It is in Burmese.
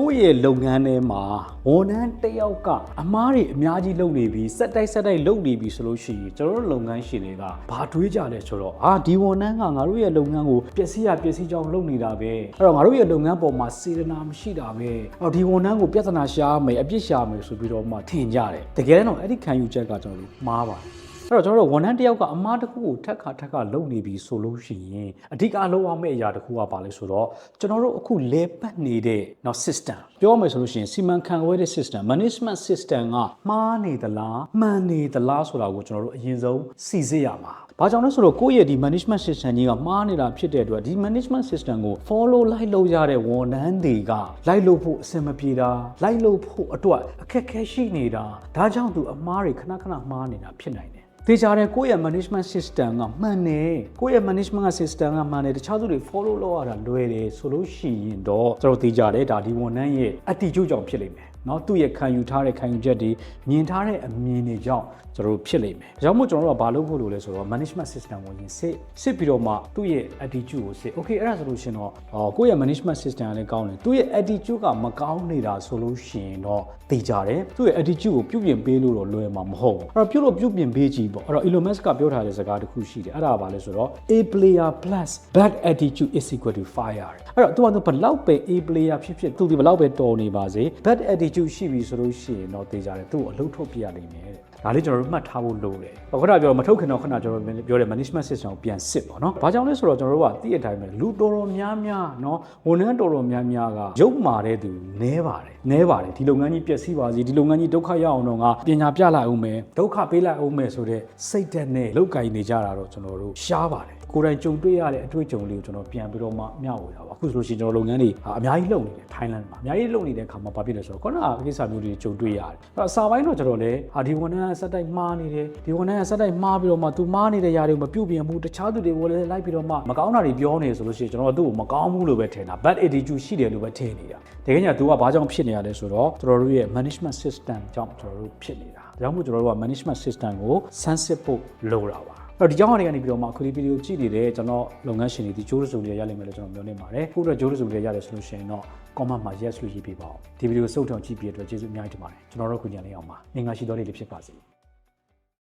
ကိုယ့်ရဲ့လုပ်ငန်းထဲမှာဝန်ထမ်းတစ်ယောက်ကအမားတွေအများကြီးလုပ်နေပြီးစက်တိုက်စက်တိုက်လုပ်နေပြီဆိုလို့ရှိရင်ကျွန်တော်တို့လုပ်ငန်းရှင်တွေကဘာတွေးကြလဲဆိုတော့အာဒီဝန်ထမ်းကငါတို့ရဲ့လုပ်ငန်းကိုပျက်စီးရပျက်စီးကြောင်းလုပ်နေတာပဲအဲ့တော့ငါတို့ရဲ့လုပ်ငန်းပေါ်မှာစေတနာမရှိတာပဲအဲ့တော့ဒီဝန်ထမ်းကိုပြဿနာရှာမယ်အပြစ်ရှာမယ်ဆိုပြီးတော့မှထင်ကြတယ်တကယ်တော့အဲ့ဒီခံယူချက်ကကျွန်တော်တို့မှားပါတယ် အဲ့တော့ကျွန်တော်တို့ဝန်ထမ်းတစ်ယောက်ကအမားတစ်ခုကိုထက်ခါထက်ခါလုပ်နေပြီဆိုလို့ရှိရင်အဓိကလုပ်ရမယ့်အရာတစ်ခုကပါလဲဆိုတော့ကျွန်တော်တို့အခုလဲပတ်နေတဲ့เนาะ system ပြောမယ်ဆိုလို့ရှိရင်စီမံခန့်ခွဲတဲ့ system management system ကမှားနေသလားမှန်နေသလားဆိုတာကိုကျွန်တော်တို့အရင်ဆုံးစီစစ်ရမှာဘာကြောင့်လဲဆိုတော့ကိုယ့်ရဲ့ဒီ management system ကြီးကမှားနေတာဖြစ်တဲ့အတွက်ဒီ management system ကို follow လိုက်လုပ်ရတဲ့ဝန်ထမ်းတွေကလိုက်လုပ်ဖို့အဆင်မပြေတာလိုက်လုပ်ဖို့အတွက်အခက်အခဲရှိနေတာဒါကြောင့်သူအမှားတွေခဏခဏမှားနေတာဖြစ်နိုင်တယ် ် သေချာတယ်ကိုယ့်ရဲ့ management system ကမှန်တယ်ကိုယ့်ရဲ့ management system ကမှန်တယ်တခြားသူတွေ follow လုပ်ရတာလွယ်တယ်ဆိုလို့ရှိရင်တော့ကျွန်တော်သေချာတယ်ဒါဒီဝန်ထမ်းရဲ့ attitude ကြောင့်ဖြစ်လိမ့်မယ် เนาะသူ့ရဲ့ခံယူထားတဲ့ခံယူချက်တွေမြင်ထားတဲ့အမြင်တွေကြောင့်ကျွန်တော်တို့ဖြစ်လိမ့်မယ်ဒါကြောင့်မို့ကျွန်တော်တို့ကဘာလုပ်ဖို့လိုလဲဆိုတော့ management system ကိုရင်စစ်စစ်ပြီးတော့မှသူ့ရဲ့ attitude ကိုစစ် okay အဲ့ဒါဆိုလို့ရှိရင်တော့ဟောကိုယ့်ရဲ့ management system ကလည်းကောင်းတယ်သူ့ရဲ့ attitude ကမကောင်းနေတာဆိုလို့ရှိရင်တော့သေချာတယ်သူ့ရဲ့ attitude ကိုပြုပြင်ပေးလို့တော့လွယ်မှာမဟုတ်ဘူးအဲ့တော့ပြုလို့ပြုပြင်ပေးကြည့်ပေါ့အဲ့တော့ Elon Musk ကပြောထားတဲ့စကားတစ်ခုရှိတယ်အဲ့ဒါကဘာလဲဆိုတော့ A player plus bad attitude is equal to fire အဲ့တော့ तू ကဘလောက်ပဲ A player ဖြစ်ဖြစ်သူဒီဘလောက်ပဲတော်နေပါစေ bad attitude ရှိပြီဆိုလို့ရှိရင်တော့သေချာတယ်သူ့ကိုအလုပ်ထုတ်ပြရနိုင်မယ်တဲ့ ဒါလေးကျွန်တော်တို့မှတ်ထားဖို့လိုတယ်။ခုနကပြောမထုတ်ခင်တော့ခဏကျွန်တော်ပြောတဲ့ management system ကိုပြန်စစ်ပါနော်။ဘာကြောင့်လဲဆိုတော့ကျွန်တော်တို့ကသိတဲ့အတိုင်းပဲလူတော်တော်များများနော်ဝန်ထမ်းတော်တော်များများကရုပ်မာတဲ့သူနည်းပါတယ်။နည်းပါတယ်ဒီလုပ်ငန်းကြီးပျက်စီးပါစေဒီလုပ်ငန်းကြီးဒုက္ခရောက်အောင်တော့ငါပညာပြလိုက်အောင်မယ်ဒုက္ခပေးလိုက်အောင်မယ်ဆိုတဲ့စိတ်ဓာတ်နဲ့လောက်ကင်နေကြတာတော့ကျွန်တော်တို့ရှားပါတယ်။ကိုယ်တိုင်ကြုံတွေ့ရတဲ့အတွေ့အကြုံလေးကိုကျွန်တော်ပြန်ပြီးတော့မှမျှဝေတာပါအခုဆိုလို့ရှိရင်ကျွန်တော်လုပ်ငန်းတွေဟာအများကြီးလုပ်နေတယ်ထိုင်းလန်မှာအများကြီးလုပ်နေတဲ့အခါမှာဘာဖြစ်လဲဆိုတော့ခုနကကိစ္စမျိုးတွေကြုံတွေ့ရတယ်အဲ့တော့အစာပိုင်းတော့ကျွန်တော်လည်းဟာဒီဝန်ထမ်းကစက်တိုက်မှားနေတယ်ဒီဝန်ထမ်းကစက်တိုက်မှားပြီးတော့မှသူမှားနေတဲ့ຢာတွေကိုမပြုတ်ပြင်ဘူးတခြားသူတွေကိုလည်းလိုက်ပြီးတော့မှမကောင်းတာတွေပြောနေဆိုလို့ရှိရင်ကျွန်တော်တို့သူ့ကိုမကောင်းဘူးလို့ပဲထင်တာ bad attitude ရှိတယ်လို့ပဲထင်နေတာတကယ်ကြီးကသူကဘာကြောင့်ဖြစ်နေရလဲဆိုတော့ကျွန်တော်တို့ရဲ့ management system ကြောင့်ကျွန်တော်တို့ဖြစ်နေတာဒါကြောင့်မို့ကျွန်တော်တို့က management system ကိုစမ်းစစ်ဖို့လိုတာပါ အဲ့တော့ဒီကြောင်းကနေကနေပြီးတော့မှအခုဒီဗီဒီယိုကြည့်နေတဲ့ကျွန်တော်လုပ်ငန်းရှင်တွေဒီဂျိုးရစုံတွေရလိမ့်မယ်လို့ကျွန်တော်မျှော်လင့်ပါတယ်ခုတော့ဂျိုးရစုံတွေရတယ်ဆိုလို့ရှိရင်တော့ comment မှာ yes လို့ရေးပေးပါဦးဒီဗီဒီယိုစုံထောင်ကြည့်ပြီးတဲ့အတွက်ကျေးဇူးအများကြီးတင်ပါတယ်ကျွန်တော်တို့ခုညနေအောင်ပါငင်္ဂါရှိတော်လေးလေးဖြစ်ပါစေ